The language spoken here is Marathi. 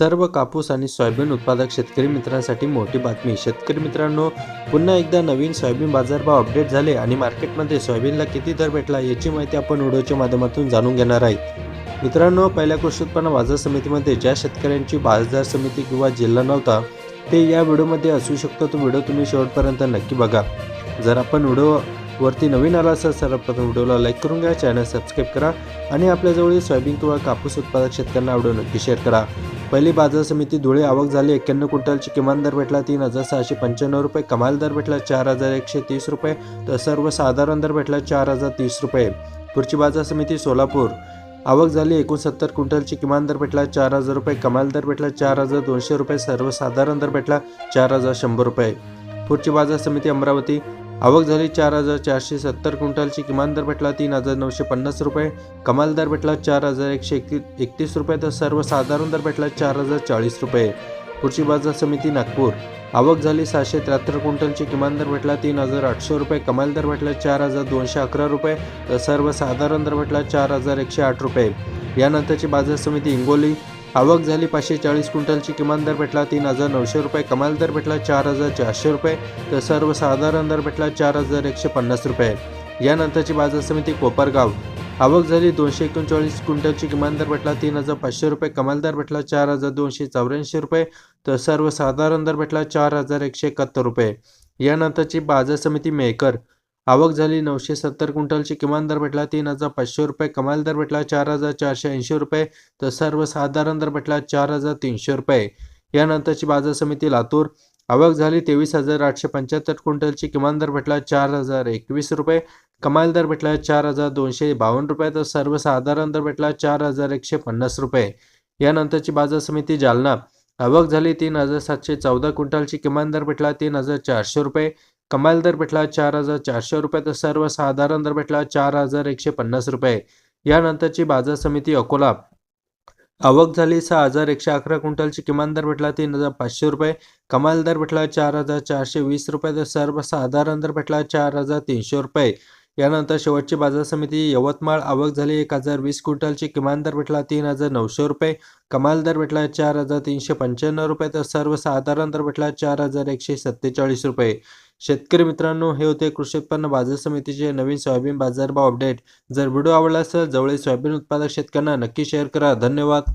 सर्व कापूस आणि सोयाबीन उत्पादक शेतकरी मित्रांसाठी मोठी बातमी. शेतकरी मित्रांनो पुन्हा एकदा नवीन सोयाबीन बाजारभाव अपडेट झाले आणि मार्केटमध्ये सोयाबीनला किती दर भेटला याची माहिती आपण व्हिडिओच्या माध्यमातून जाणून घेणार आहेत. मित्रांनो पहिल्या कृषी उत्पन्न बाजार समितीमध्ये ज्या शेतकऱ्यांची बाजार समिती किंवा जिल्हा नव्हता ते या व्हिडिओमध्ये असू शकतो. तो व्हिडिओ तुम्ही शेवटपर्यंत नक्की बघा. जर आपण वरती नवीन आला असेल सर्वप्रथम व्हिडिओला लाईक करून घ्या चॅनल सबस्क्राईब करा आणि आपल्याजवळील सोयाबीन किंवा कापूस उत्पादक शेतकऱ्यांना आवडून नक्की शेअर करा. पहिली बाजार समिती धुळे आवक झाली एक्क्याण्णव क्विंटलची किमान दर भेटला तीन हजार सहाशे पंच्याण्णव रुपये. कमाल दर भेटला चार हजार एकशे तीस रुपये. तर सर्वसाधारण दर भेटला चार हजार तीस रुपये. पुढची बाजार समिती सोलापूर. आवक झाली एकोणसत्तर क्विंटलची किमान दर भेटला चार हजार रुपये. कमाल दर भेटला चार हजार दोनशे रुपये. सर्वसाधारण दर भेटला चार हजार शंभर रुपये. पुढची बाजार समिती अमरावती. आवक झाली चार हजार चारशे सत्तर क्विंटलची. किमान दर भेटला तीन हजार नऊशे पन्नास रुपये. कमाल दर भेटला चार हजार एकशे एकती एकतीस रुपये. तर सर्वसाधारण दर भेटला चार हजार चाळीस रुपये. कृषी बाजार समिती नागपूर. आवक झाली सहाशे त्र्याहत्तर क्विंटलची. किमान दर भेटला तीन हजार आठशे रुपये. कमाल दर भेटला चार हजार दोनशे अकरा रुपये. तर सर्वसाधारण दर भेटला चार हजार एकशे आठ रुपये. यानंतरची बाजार समिती हिंगोली. आवक झाली पाचशे चाळीस क्विंटलची. किमान दर भेटला तीन हजार नऊशे रुपये. कमाल दर भेटला चार हजार चारशे रुपये. तर सर्वसाधारण दर भेटला चार हजार एकशे पन्नास रुपये. यानंतरची बाजार समिती कोपरगाव. आवक झाली दोनशे एकोणचाळीस क्विंटलची. किमान दर भेटला तीन हजार पाचशे रुपये. कमाल दर भेटला चार हजार दोनशे चौऱ्याऐंशी रुपये. तर सर्वसाधारण दर भेटला चार हजार एकशे एकाहत्तर रुपये. यानंतरची बाजार समिती मेकर आवक झाली नऊशे सत्तर क्विंटलची किमान दर भेटला तीन हजार पाचशे रुपये. कमाल दर भेटला चार हजार चारशे ऐंशी रुपये. तर सर्वसाधारण दर भेटला चार हजार तीनशे रुपये. यानंतरची बाजार समिती लातूर. आवक झाली तेवीस हजार आठशे पंच्याहत्तर क्विंटलची. किमान दर भेटला चार हजार एकवीस रुपये. कमाल दर भेटला चार हजार दोनशे बावन्न रुपये. तर सर्वसाधारण दर भेटला चार हजार एकशे पन्नास रुपये. यानंतरची बाजार समिती जालना. आवक झाली तीन हजार सातशे चौदा क्विंटलची. किमान दर भेटला तीन हजार चारशे रुपये. कमाल दर भेटला चार हजार चारशे रुपये तर सर्वसाधारण दर भेटला चार हजार एकशे पन्नास रुपये. यानंतरची बाजार समिती अकोला. आवक झाली सहा हजार एकशे अकरा क्विंटलची. किमान दर भेटला तीन हजार पाचशे रुपये. कमाल दर भेटला चार हजार चारशे वीस रुपये तर सर्वसाधारण दर भेटला चार हजार तीनशे रुपये. यानंतर शेवटची बाजार समिती यवतमाळ. आवक झाली एक हजार वीस क्विंटलची. किमान दर भेटला तीन हजार नऊशे रुपये. कमाल दर भेटला चार हजार तीनशे पंच्याण्णव रुपये तर सर्वसाधारण दर भेटला चार हजार एकशे सत्तेचाळीस रुपये. शेतकरी मित्रांनो हे होते कृषी उत्पन्न बाजार समितीचे नवीन सोयाबीन बाजारभाव अपडेट जर व्हिडिओ आवडला असेल जवळील सोयाबीन उत्पादक शेतकऱ्यांना नक्की शेअर करा. धन्यवाद.